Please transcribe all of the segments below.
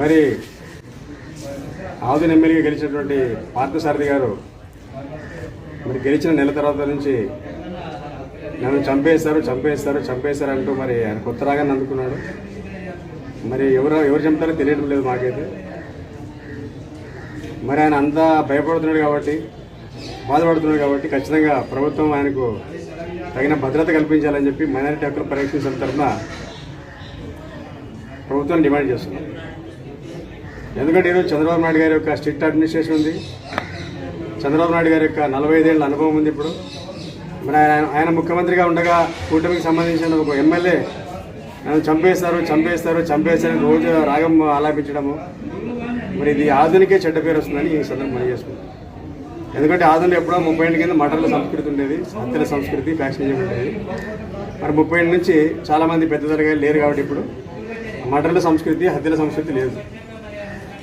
మరి ఆవుదిన ఎమ్మెల్యేగా గెలిచినటువంటి పార్థసారథి గారు మరి గెలిచిన నెల తర్వాత నుంచి నన్ను చంపేస్తారు చంపేస్తారు చంపేస్తారు అంటూ మరి ఆయన కొత్త రాగానే అందుకున్నాడు. మరి ఎవరు ఎవరు చంపుతారో తెలియడం లేదు మాకైతే. మరి ఆయన అంతా భయపడుతున్నాడు కాబట్టి బాధపడుతున్నాడు కాబట్టి ఖచ్చితంగా ప్రభుత్వం ఆయనకు తగిన భద్రత కల్పించాలని చెప్పి మైనారిటీ హక్కుల పరిరక్షణ సమితి తరఫున ప్రభుత్వం డిమాండ్ చేస్తున్నాం. ఎందుకంటే ఈరోజు చంద్రబాబు నాయుడు గారి యొక్క స్ట్రిక్ట్ అడ్మినిస్ట్రేషన్ ఉంది. చంద్రబాబు నాయుడు గారి యొక్క నలభై ఐదేళ్ళ అనుభవం ఉంది ఇప్పుడు. మరి ఆయన ఆయన ముఖ్యమంత్రిగా ఉండగా కూటమికి సంబంధించిన ఒక ఎమ్మెల్యే నన్ను చంపేస్తారు చంపేస్తారు చంపేస్తారని రోజు రాగం ఆలాపించడము. మరి ఇది ఆధునికే చెడ్డ పేరు వస్తుందని ఈ సందర్భం చేసుకుంటాం. ఎందుకంటే ఆధునిక ఎప్పుడో ముప్పై ఏళ్ళ కింద మటర్ల సంస్కృతి ఉండేది హత్యల సంస్కృతి ఫ్యాక్షనిజం ఉండేది. మరి ముప్పై ఏళ్ళ నుంచి చాలామంది పెద్ద తరగా లేరు కాబట్టి ఇప్పుడు. మటర్ల సంస్కృతి హత్యల సంస్కృతి లేదు.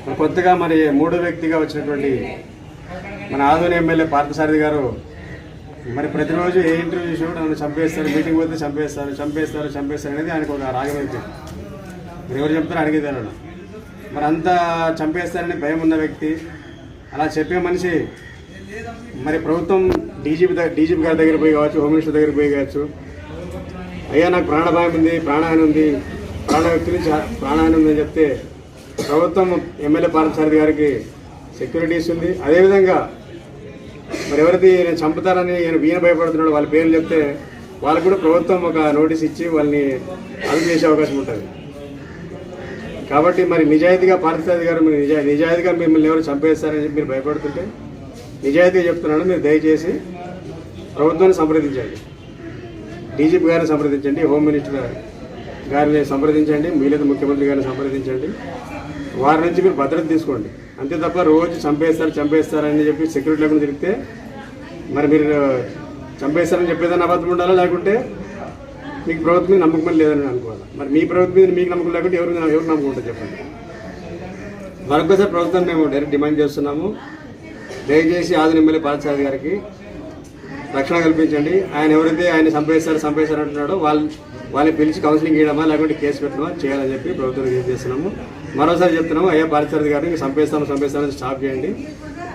మరి కొత్తగా మరి మూడో వ్యక్తిగా వచ్చినటువంటి మన ఆధునిక ఎమ్మెల్యే పార్థసారథి గారు మరి ప్రతిరోజు ఏ ఇంటర్వ్యూ చేసినా కూడా నన్ను చంపేస్తారు మీటింగ్ పోతే చంపేస్తారు చంపేస్తారు చంపేస్తారు అనేది ఆయనకు ఒక రాగం అయిపోయింది మరి ఎవరు చెప్తారో అడిగేది మరి అంతా చంపేస్తారని భయం ఉన్న వ్యక్తి అలా చెప్పే మనిషి మరి ప్రభుత్వం డీజీపీ డీజీపీ గారి దగ్గర పోయి కావచ్చు హోమ్ మినిస్టర్ దగ్గర పోయి కావచ్చు అయ్యా నాకు ప్రాణభాయం ఉంది ప్రాణహాని ఉంది ప్రాణ వ్యక్తి నుంచి ప్రాణహాని ఉందని చెప్తే ప్రభుత్వం ఎమ్మెల్యే పార్థసారథి గారికి సెక్యూరిటీస్ ఉంది అదేవిధంగా మరి ఎవరైతే నేను చంపుతారని ఈయన ఈయన భయపడుతున్నాడు వాళ్ళ పేర్లు చెప్తే వాళ్ళకు కూడా ప్రభుత్వం ఒక నోటీస్ ఇచ్చి వాళ్ళని అదుపు చేసే అవకాశం ఉంటుంది. కాబట్టి మరి నిజాయితీగా పార్థసారథి గారు మీరు నిజా నిజాయితీగా మిమ్మల్ని ఎవరు చంపేస్తారని చెప్పి మీరు భయపడుతుంటే నిజాయితీగా చెప్తున్నాను మీరు దయచేసి ప్రభుత్వాన్ని సంప్రదించండి. డీజీపీ గారిని సంప్రదించండి. హోమ్ మినిస్టర్ గారిని సంప్రదించండి మిగతా ముఖ్యమంత్రి గారిని సంప్రదించండి. వారి నుంచి మీరు భద్రత తీసుకోండి. అంతే తప్ప రోజు చంపేస్తారు చంపేస్తారని చెప్పి సెక్యూరిటీ లేకుండా తిరిగితే మరి మీరు చంపేస్తారని చెప్పేదాన్ని అబద్ధం ఉండాలా? లేకుంటే మీకు ప్రభుత్వం మీద నమ్మకం లేదని అనుకోవాలి? మరి మీ ప్రభుత్వం మీద మీకు నమ్మకం లేకుంటే ఎవరు ఎవరు నమ్మకం ఉంటుంది చెప్పండి. మరొకసారి ప్రభుత్వం మేము డైరెక్ట్ డిమాండ్ చేస్తున్నాము. దయచేసి ఆదిన ఎమ్మెల్యే పాలసారి గారికి రక్షణ కల్పించండి. ఆయన ఎవరైతే ఆయన చంపేస్తారు చంపేస్తారు అంటున్నాడో వాళ్ళు వాళ్ళని పిలిచి కౌన్సిలింగ్ చేయడమా లేకుంటే కేసు పెట్టడమా చేయాలని చెప్పి ప్రభుత్వం చేస్తున్నాము మరోసారి చెప్తున్నాము అయ్యా పారిచారథి గారిని సంపేస్తాము సంపేస్తాను స్టాప్ చేయండి.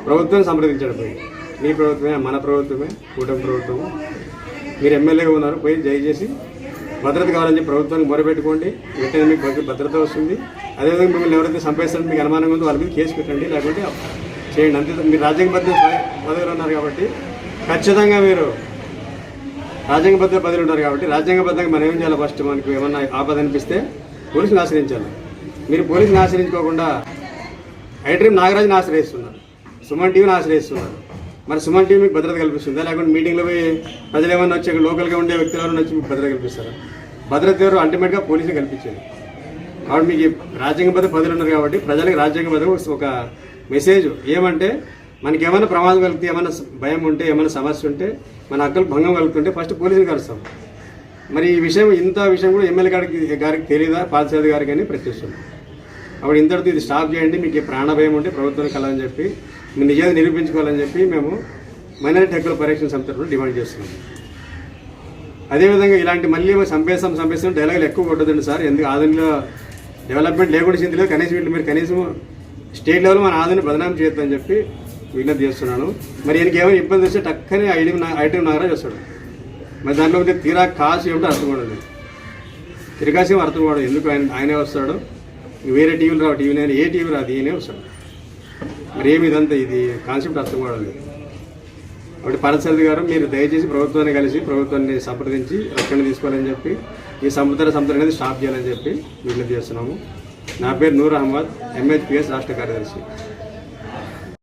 ప్రభుత్వం సంప్రదించండి పోయి. మీ ప్రభుత్వమే మన ప్రభుత్వమే కూటమి ప్రభుత్వము. మీరు ఎమ్మెల్యేగా ఉన్నారు పోయి దయచేసి భద్రత కావాలని ప్రభుత్వానికి మొరపెట్టుకోండి. వెంటనే మీకు భద్రత వస్తుంది. అదేవిధంగా మిమ్మల్ని ఎవరైతే చంపేస్తారని మీకు అనుమానంగా ఉందో వాళ్ళ మీద కేసు పెట్టండి లేకుంటే చేయండి. అంతే మీరు రాజ్యాంగ రాజ్యాంగబద్ధ పదవిలో ఉన్నారు కాబట్టి ఖచ్చితంగా మీరు రాజ్యాంగబద్ధ పదవి ఉంటారు కాబట్టి రాజ్యాంగబద్ధంగా మనం ఏం చేయాలి ఫస్ట్ మనకు ఏమన్నా ఆపద అనిపిస్తే పోలీసుని ఆశ్రయించాలి. మీరు పోలీసుని ఆశ్రయించుకోకుండా ఐడ్రీమ్ నాగరాజుని ఆశ్రయిస్తున్నారు. సుమన్ టీవీని ఆశ్రయిస్తున్నారు. మరి సుమన్ టీవీ మీకు భద్రత కల్పిస్తుందా? లేకుంటే మీటింగ్లో పోయి ప్రజలు ఏమైనా వచ్చి లోకల్గా ఉండే వ్యక్తులు ఎవరైనా వచ్చి మీకు భద్రత కల్పిస్తారా? భద్రత ఎవరు అల్టిమేట్గా పోలీసులు కల్పించారు కాబట్టి మీకు రాజ్యాంగ రాజ్యాంగబద్ధ పదవులు ఉన్నారు కాబట్టి ప్రజలకు రాజ్యాంగబద్ధ ఒక మెసేజ్ ఏమంటే మనకి ఏమైనా ప్రమాదం కలిగితే ఏమైనా భయం ఉంటే ఏమైనా సమస్య ఉంటే మన హక్కులు భంగం కలుగుతుంటే ఫస్ట్ పోలీసుని కలుస్తాం. మరి ఈ విషయం ఇంత విషయం కూడా ఎమ్మెల్యే గారికి గారికి తెలియదా పాలసాది గారికి అని ప్రశ్నిస్తున్నాం. అప్పుడు ఇంతటితో ఇది స్టాప్ చేయండి మీకు ప్రాణ భయం ఉంటే ప్రభుత్వానికి కలని చెప్పి మీ నిజాన్ని నిరూపించుకోవాలని చెప్పి మేము మైనారిటీ హక్కుల పరీక్షణ సంస్థ డిమాండ్ చేస్తున్నాం. అదేవిధంగా ఇలాంటి మళ్ళీ ఏమో చంపేస్తాం డైలాగులు ఎక్కువ కొట్టదండి సార్. ఎందుకు ఆధునిక డెవలప్మెంట్ లేకుండా చెందిలేదు కనీసం వీళ్ళు మీరు కనీసం స్టేట్ లెవెల్ మన ఆధునిక బదనాం చేయొద్దని చెప్పి విజ్ఞప్తి చేస్తున్నాను. మరి ఈయనకి ఏమైనా ఇబ్బంది వస్తే టక్కనే ఐటమ్ ఐటమ్ నాగరాజ్ వస్తాడు. మరి దాంట్లో ఉంటే తీరా కాసు ఏమిటో అర్థం కూడా తిరగాసేం అర్థం కూడా ఎందుకు ఆయన ఆయనే వస్తాడు? వేరే టీవీలు రావు. టీవీ ఏ టీవీ రాదు. ఈయనే వస్తాడు. మరి ఏమి ఇదంతా ఇది? కాన్సెప్ట్ అర్థం కూడా లేదు కాబట్టి పారసారథి గారు మీరు దయచేసి ప్రభుత్వాన్ని కలిసి ప్రభుత్వాన్ని సంప్రదించి రక్షణ తీసుకోవాలని చెప్పి ఈ సముద్ర సంస్థ అనేది స్టాప్ చేయాలని చెప్పి విజ్ఞప్తి చేస్తున్నాము. నా పేరు నూర్ అహ్మద్ ఎంహెచ్పిఎస్ రాష్ట్ర కార్యదర్శి.